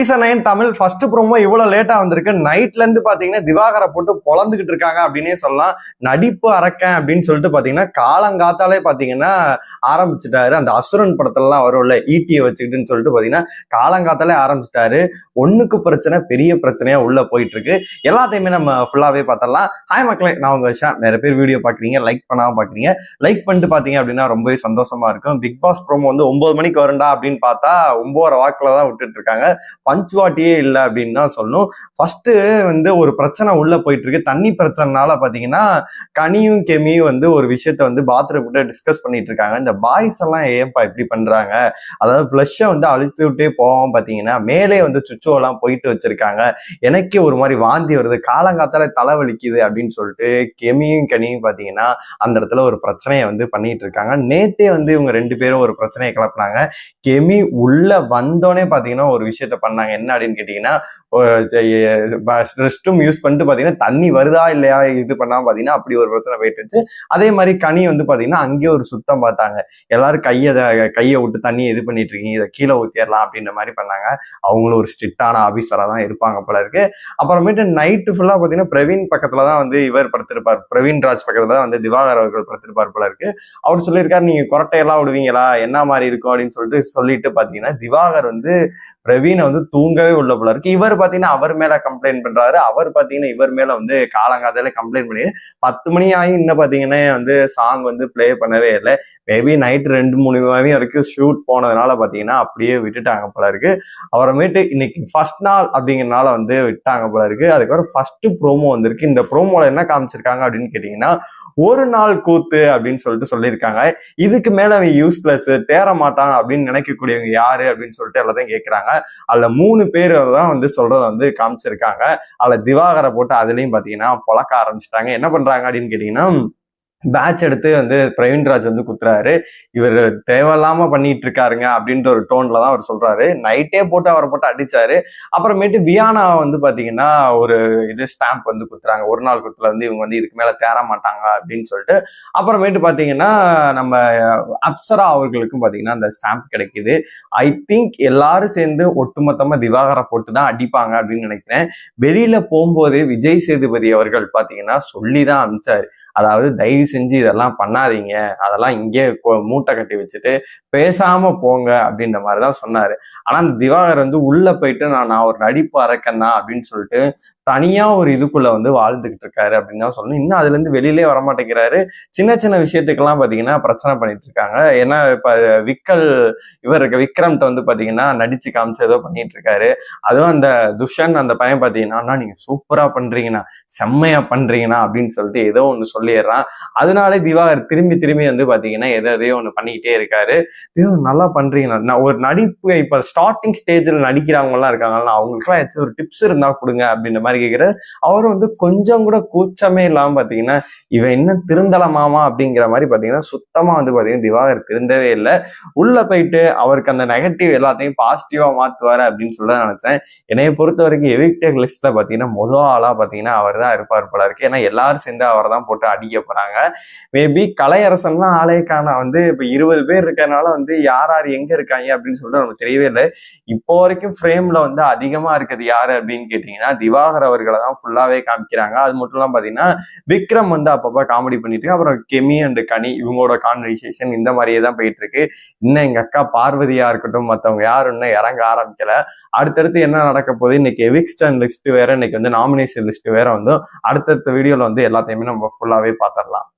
Season nine Tamil first promo இவ்வளவு லேட்டா வந்திருக்கு. நைட்ல இருந்து பாத்தீங்கன்னா திவாகரை போட்டு பொழந்துகிட்டு இருக்காங்க அப்படின்னே சொல்லலாம். நடிப்பு அறக்கேன் அப்படின்னு சொல்லிட்டு பாத்தீங்கன்னா காலங்காத்தாலே பாத்தீங்கன்னா ஆரம்பிச்சிட்டாரு. அந்த அசுரன் படத்துலலாம் வரும்ல ஈட்டியை வச்சுக்கிட்டுன்னு சொல்லிட்டு பாத்தீங்கன்னா காலங்காத்தாலே ஆரம்பிச்சிட்டாரு. ஒண்ணுக்கு பிரச்சனை பெரிய பிரச்சனையா உள்ள போயிட்டு இருக்கு எல்லாத்தையுமே நம்ம ஃபுல்லாவே பார்த்தலாம் ஹாய் மக்களே நான் உங்க விஷயம் நிறைய பேர் வீடியோ பாக்குறீங்க லைக் பண்ணாம பாக்குறீங்க. லைக் பண்ணிட்டு பாத்தீங்க அப்படின்னா ரொம்பவே சந்தோஷமா இருக்கும். பிக் பாஸ் ப்ரோமோ வந்து ஒன்பது மணிக்கு வரும்டா அப்படின்னு பார்த்தா ஒன்பதரை வாக்குல தான் விட்டுட்டு இருக்காங்க. பஞ்சுவாட்டியே இல்லை அப்படின்னு தான் சொல்லணும். ஃபர்ஸ்ட் வந்து ஒரு பிரச்சனை உள்ள போயிட்டு இருக்கு தண்ணி பிரச்சனைனால பாத்தீங்கன்னா கனியும் கெமியும் வந்து ஒரு விஷயத்த வந்து பாத்ரூம் கிட்ட டிஸ்கஸ் பண்ணிட்டு இருக்காங்க. இந்த பாய்ஸ் எல்லாம் ஏன்பா இப்படி பண்றாங்க? அதாவது ஃப்ளஷை வந்து அழித்து விட்டே போவோம் பாத்தீங்கன்னா மேலே வந்து சுச்சோ எல்லாம் போயிட்டு வச்சிருக்காங்க. எனக்கே ஒரு மாதிரி வாந்தி வருது. காலங்காத்தால தலைவலிக்குது அப்படின்னு சொல்லிட்டு கெமியும் கனியும் பாத்தீங்கன்னா அந்த இடத்துல ஒரு பிரச்சனையை வந்து பண்ணிட்டு இருக்காங்க. நேத்தே வந்து இவங்க ரெண்டு பேரும் ஒரு பிரச்சனையை கிளப்புனாங்க. கெமி உள்ள வந்தோடனே பாத்தீங்கன்னா ஒரு விஷயத்த பண்ண பண்ணாங்க என்ன அப்படின்னு கேட்டீங்கன்னா ரெஸ்ட் ரூம் யூஸ் பண்ணிட்டு பார்த்தீங்கன்னா தண்ணி வருதா இல்லையா இது பண்ணாம பார்த்தீங்கன்னா அப்படி ஒரு பிரச்சனை போயிட்டு இருந்துச்சு. அதே மாதிரி கனி வந்து பார்த்தீங்கன்னா அங்கேயே ஒரு சுத்தம் பார்த்தாங்க. எல்லாரும் கையை கையை விட்டு தண்ணியை இது பண்ணிட்டு இருக்கீங்க இதை கீழே ஊற்றிடலாம் அப்படின்ற மாதிரி பண்ணாங்க. அவங்களும் ஒரு ஸ்ட்ரிக்டான ஆஃபீஸராக தான் இருப்பாங்க போல இருக்கு. அப்புறமேட்டு நைட்டு ஃபுல்லாக பார்த்தீங்கன்னா பிரவீன் பக்கத்தில் தான் வந்து இவர் படுத்திருப்பார். பிரவீன் ராஜ் பக்கத்தில் தான் வந்து திவாகர் அவர்கள் படுத்திருப்பார் போல இருக்கு. அவர் சொல்லியிருக்காரு நீங்கள் கொரட்டையெல்லாம் விடுவீங்களா? என்ன மாதிரி இருக்கும்? அப்படின்னு சொல்லிட்டு சொல்லிட்டு பார்த்தீங்கன்னா திவாகர் வந்து பிரவீனை வந்து தூங்கவே உள்ள போல இருக்கு. இவர் பாத்தீங்கன்னா அவர் மேல கம்ப்ளைண்ட் பண்றாரு. அவர் பாத்தீங்கன்னா இவர் மேல வந்து காலங்காத்தால கம்ப்ளைண்ட் பண்ணி பத்து மணி ஆகி இன்னும் பாத்தீங்கன்னா வந்து சாங் வந்து ப்ளே பண்ணவே இல்லை. மேபி நைட் ரெண்டு மூணு மணி வரைக்கும் ஷூட் போனதுனால பாத்தீங்கன்னா அப்படியே விட்டுட்டாங்க போல இருக்கு. அப்புறமேட்டு இன்னைக்கு ஃபர்ஸ்ட் நாள் அப்படிங்கறனால வந்து விட்டாங்க போல இருக்கு. அதுக்கப்புறம் ஃபர்ஸ்ட் ப்ரோமோ வந்திருக்கு. இந்த ப்ரோமோல என்ன காமிச்சிருக்காங்க அப்படின்னு கேட்டீங்கன்னா ஒரு நாள் கூத்து அப்படின்னு சொல்லிட்டு சொல்லியிருக்காங்க. இதுக்கு மேல அவன் யூஸ்லெஸ் தேர மாட்டான் அப்படின்னு நினைக்கக்கூடியவங்க யாரு அப்படின்னு சொல்லிட்டு எல்லாத்தையும் கேட்கிறாங்க அதுல மூணு பேர் தான் வந்து சொல்றத வந்து காமிச்சிருக்காங்க. அதில் திவாகரை போட்டு அதுலேயும் பார்த்தீங்கன்னா பொழக்க ஆரம்பிச்சிட்டாங்க. என்ன பண்றாங்க அப்படின்னு கேட்டிங்கன்னா பேட்ச் எடுத்து வந்து பிரவீன்ராஜ் வந்து குத்துறாரு. இவர் தேவையில்லாம பண்ணிட்டு இருக்காருங்க அப்படின்ற ஒரு டோன்ல தான் அவர் சொல்றாரு. நைட்டே போட்டு அவரை போட்டு அடிச்சாரு. அப்புறமேட்டு வியானா வந்து பாத்தீங்கன்னா ஒரு இது ஸ்டாம்ப் வந்து குத்துறாங்க. ஒரு நாள் குத்துல வந்து இவங்க வந்து இதுக்கு மேல தேர மாட்டாங்க அப்படின்னு சொல்லிட்டு. அப்புறமேட்டு பாத்தீங்கன்னா நம்ம அப்சரா அவர்களுக்கும் பாத்தீங்கன்னா அந்த ஸ்டாம்ப் கிடைக்குது. ஐ திங்க் எல்லாரும் சேர்ந்து ஒட்டுமொத்தமா திவாகரை போட்டு தான் அடிப்பாங்க அப்படின்னு நினைக்கிறேன். வெளியில போகும்போது விஜய் சேதுபதி அவர்கள் பாத்தீங்கன்னா சொல்லி தான் அனுப்பிச்சாரு. அதாவது தயவு செஞ்சு இதெல்லாம் பண்ணாதீங்க. அதெல்லாம் இங்கே மூட்டை கட்டி வச்சுட்டு பேசாம போங்க அப்படின்ற மாதிரி தான் சொன்னாரு. ஆனா அந்த திவாகர் வந்து உள்ள போயிட்டு நான் நான் ஒரு நடிப்பு அரக்கன் அப்படின்னு சொல்லிட்டு தனியா ஒரு இதுக்குள்ள வந்து வாழ்ந்துகிட்டு இருக்காரு அப்படின்னு தான் சொல்லணும். இன்னும் அதுல இருந்து வெளியிலே வரமாட்டேங்கிறாரு சின்ன சின்ன விஷயத்துக்கெல்லாம் பாத்தீங்கன்னா பிரச்சனை பண்ணிட்டு இருக்காங்க. ஏன்னா இப்ப விக்கல் இவருக்கு விக்ரம்கிட்ட வந்து பாத்தீங்கன்னா நடிச்சு காமிச்சு ஏதோ பண்ணிட்டு இருக்காரு. அதுவும் அந்த துஷன் அந்த பையன் பாத்தீங்கன்னா நீங்க சூப்பரா பண்றீங்கண்ணா. செம்மையா பண்றீங்கண்ணா. அப்படின்னு சொல்லிட்டு ஏதோ ஒன்று சொல்லிடுறான். அதனாலே திவாகர் திரும்பி திரும்பி வந்து பார்த்தீங்கன்னா எதை எதையோ ஒன்று பண்ணிக்கிட்டே இருக்காரு. திவாகர் நல்லா பண்ணுறீங்க நான் ஒரு நடிப்பு இப்போ ஸ்டார்டிங் ஸ்டேஜில் நடிக்கிறவங்கலாம் இருக்காங்கல்ல அவங்களுக்குலாம் ஏதாச்சும் ஒரு டிப்ஸ் இருந்தால் கொடுங்க அப்படின்ற மாதிரி கேட்குறாரு அவரும் வந்து கொஞ்சம் கூட கூச்சமே இல்லாமல் பார்த்தீங்கன்னா இவன் என்ன திருந்தலமாமா அப்படிங்கிற மாதிரி பார்த்தீங்கன்னா சுத்தமாக வந்து பார்த்தீங்கன்னா திவாகர் திருந்தவே இல்லை. உள்ளே போயிட்டு அவருக்கு அந்த நெகட்டிவ் எல்லாத்தையும் பாசிட்டிவாக மாற்றுவார் அப்படின்னு சொல்ல நினச்சேன். என்னைய பொறுத்த வரைக்கும் எவிக்டர் லிஸ்ட்டில் பார்த்தீங்கன்னா மொதல் ஆளாக பார்த்தீங்கன்னா அவர் தான் இருப்பார் போல இருக்கு. ஏன்னா எல்லாரும் சேர்ந்து அவர் தான் போட்டு அடிக்க போறாங்க. மேபி கலையரசன் தான் ஆளே காண வந்து இப்போ இருபது பேர் இருக்கிறனால வந்து யார் யார் எங்க இருக்காங்க அப்படின்னு சொல்லிட்டு நமக்கு தெரியவே இல்லை. இப்போ வரைக்கும் ஃப்ரேம்ல வந்து அதிகமா இருக்கிறது யாரு அப்படின்னு கேட்டீங்கன்னா திவாகர் அவர்களை தான் ஃபுல்லாவே காமிக்கிறாங்க. அது மட்டும் இல்லாம பாத்தீங்கன்னா விக்ரம் வந்து அப்பப்போ காமெடி பண்ணிட்டு அப்புறம் கெமி அண்ட் கனி இவங்களோட கான்வர்சேஷன் இந்த மாதிரியே தான் போயிட்டு இருக்கு இன்னும் எங்க அக்கா பார்வதியா இருக்கட்டும் மற்றவங்க யாரும் இன்னும் இறங்க ஆரம்பிக்கல. அடுத்தடுத்து என்ன நடக்க போகுது? இன்னைக்கு எவிக்ஸ்டன் லிஸ்ட் வேற இன்னைக்கு வந்து நாமினேஷன் லிஸ்ட் வேற வந்து அடுத்தடுத்த வீடியோல வந்து எல்லாத்தையுமே நம்ம ஃபுல்லாவே